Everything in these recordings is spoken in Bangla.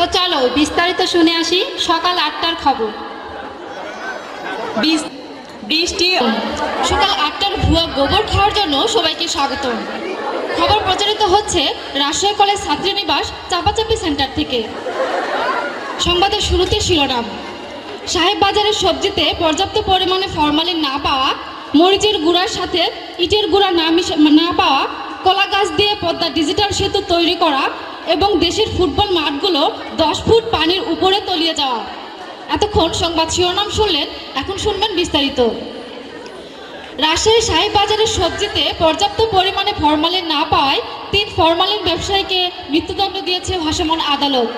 তো চলো, বিস্তারিত শুনে আসি সকাল আটটার খবর। বৃষ- বৃষ্টি সকাল আটটার ভুয়া গোবর খাওয়ার জন্য সবাইকে স্বাগতম। খবর প্রচারিত হচ্ছে রাজশাহী কলেজ ছাত্রীনিবাস চাপাচাপি সেন্টার থেকে। সংবাদের শুরুতে শিরোনাম। সাহেব বাজারের সবজিতে পর্যাপ্ত পরিমাণে ফরমালিন না পাওয়া, মরিচের গুঁড়ার সাথে ইটের গুঁড়া না না পাওয়া কলা গাছ দিয়ে পদ্মা ডিজিটাল সেতু তৈরি করা এবং দেশের ফুটবল মাঠগুলো দশ ফুট পানির উপরে তলিয়ে যাওয়া। এতক্ষণ সংবাদ শিরোনাম শুনলেন, এখন শুনবেন বিস্তারিত। রাজশাহী সাহেব বাজারের সবজিতে পর্যাপ্ত পরিমাণে ফরমালিন না পাওয়ায় তিন ফরমালিন ব্যবসায়ীকে মৃত্যুদণ্ড দিয়েছে ভাসমান আদালত।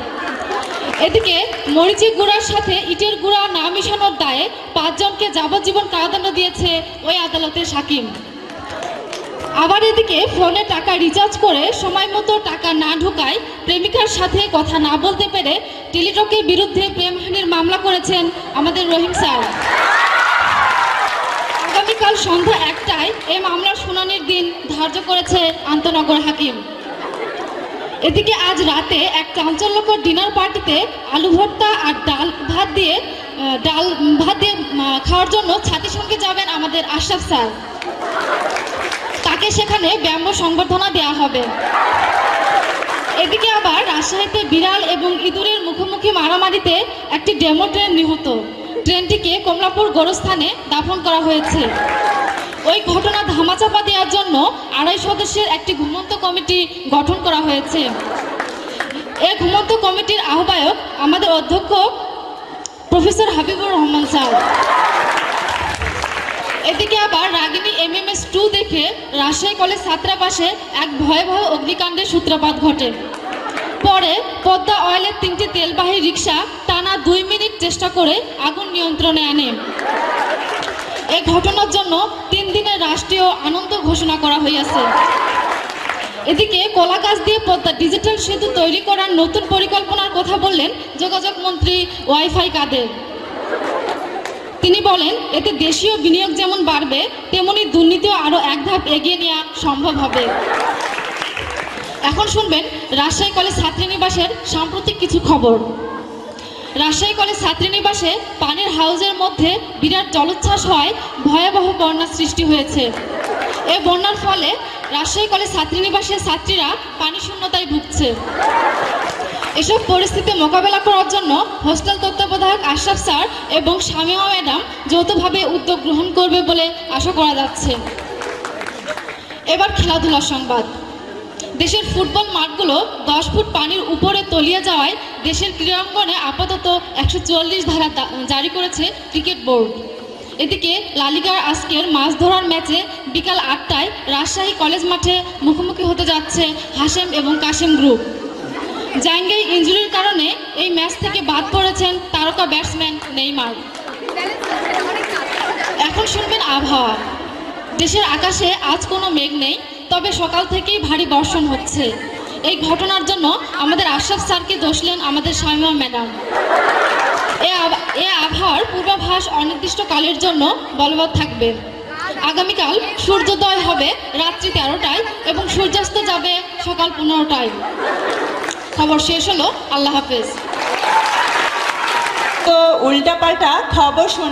এদিকে মরিচি গুঁড়ার সাথে ইটের গুঁড়া না মিশানোর দায়ে পাঁচজনকে যাবজ্জীবন কারাদণ্ড দিয়েছে ওই আদালতের সাকিম আবার এদিকে ফোনে টাকা রিচার্জ করে সময় মতো টাকা না ঢোকায় প্রেমিকার সাথে কথা না বলতে পেরে টেলিটকের বিরুদ্ধে প্রেমহানির মামলা করেছেন আমাদের রহিম স্যার। আগামীকাল সন্ধ্যা একটায় এ মামলার শুনানির দিন ধার্য করেছে আন্তনগর হাকিম। এদিকে আজ রাতে এক চাঞ্চল্যকর ডিনার পার্টিতে আলু ভর্তা আর ডাল ভাত দিয়ে ডাল ভাত দিয়ে খাওয়ার জন্য ছাতির সঙ্গে যাবেন আমাদের আশরাফ স্যার। তাকে সেখানে ব্যাম্ব সংবর্ধনা দেওয়া হবে। এদিকে আবার রাজশাহীতে বিড়াল এবং ইঁদুরের মুখোমুখি মারামারিতে একটি ডেমো ট্রেন নিহত। ট্রেনটিকে কমলাপুর গোরস্থানে দাফন করা হয়েছে। ওই ঘটনা ধামাচাপা দেওয়ার জন্য আড়াই সদস্যের একটি ঘুমন্ত কমিটি গঠন করা হয়েছে। এ ঘুমন্ত কমিটির আহ্বায়ক আমাদের অধ্যক্ষ প্রফেসর হাবিবুর রহমান স্যার। এদিকে আবার রাগিনী এমএমএস টু দেখে রাজশাহী কলেজ ছাত্রাবাসে এক ভয়াবহ অগ্নিকাণ্ডের সূত্রপাত ঘটে। পরে পদ্মা অয়েলের তিনটি তেলবাহী রিক্সা টানা দুই মিনিট চেষ্টা করে আগুন নিয়ন্ত্রণে আনে। এ ঘটনার জন্য তিন দিনের রাষ্ট্রীয় আনন্দ ঘোষণা করা হইয়াছে। এদিকে কলা গাছ দিয়ে পদ্মা ডিজিটাল সেতু তৈরি করার নতুন পরিকল্পনার কথা বললেন যোগাযোগ মন্ত্রী ওয়াইফাই কাদের। তিনি বলেন, এতে দেশীয় বিনিয়োগ যেমন বাড়বে, তেমনি দুর্নীতিও আরও এক ধাপ এগিয়ে নেওয়া সম্ভব হবে। এখন শুনবেন রাজশাহী কলেজ ছাত্রীনিবাসের সাম্প্রতিক কিছু খবর। রাজশাহী কলেজ ছাত্রীনিবাসে পানির হাউজের মধ্যে বিরাট জলোচ্ছ্বাস হয়, ভয়াবহ বন্যার সৃষ্টি হয়েছে। এ বন্যার ফলে রাজশাহী কলেজ ছাত্রীনিবাসের ছাত্রীরা পানি শূন্যতায় ভুগছে। এসব পরিস্থিতি মোকাবেলা করার জন্য হোস্টেল তত্ত্বাবধায়ক আশরাফ স্যার এবং শামিমা ম্যাডাম যৌথভাবে উদ্যোগ গ্রহণ করবে বলে আশা করা যাচ্ছে। এবার খেলাধুলার সংবাদ। দেশের ফুটবল মাঠগুলো দশ ফুট পানির উপরে তলিয়ে যাওয়ায় দেশের ক্রীড়াঙ্গনে আপাতত একশো চুয়াল্লিশ ধারা জারি করেছে ক্রিকেট বোর্ড। এদিকে লালিগার আজকের মাছ ধরার ম্যাচে বিকাল আটটায় রাজশাহী কলেজ মাঠে মুখোমুখি হতে যাচ্ছে হাশেম এবং কাশেম গ্রুপ। জাঙ্গেই ইঞ্জুরির কারণে এই ম্যাচ থেকে বাদ পড়েছেন তারকা ব্যাটসম্যান নেইমার। এখন শুনবেন আবহাওয়া। দেশের আকাশে আজ কোনো মেঘ নেই, তবে সকাল থেকেই ভারী বর্ষণ হচ্ছে। এই ঘটনার জন্য আমাদের আশরাফ স্যারকে দোষলেন আমাদের শামিমা ম্যাডাম। এ আবহাওয়ার পূর্বাভাস অনির্দিষ্টকালের জন্য বলবৎ থাকবে। আগামীকাল সূর্যোদয় হবে রাত্রি তেরোটায় এবং সূর্যাস্ত যাবে সকাল পনেরোটায়। খবর শেষ হলো। আল্লাহ হাফেজ। তো উল্টা পাল্টা খবর শোনা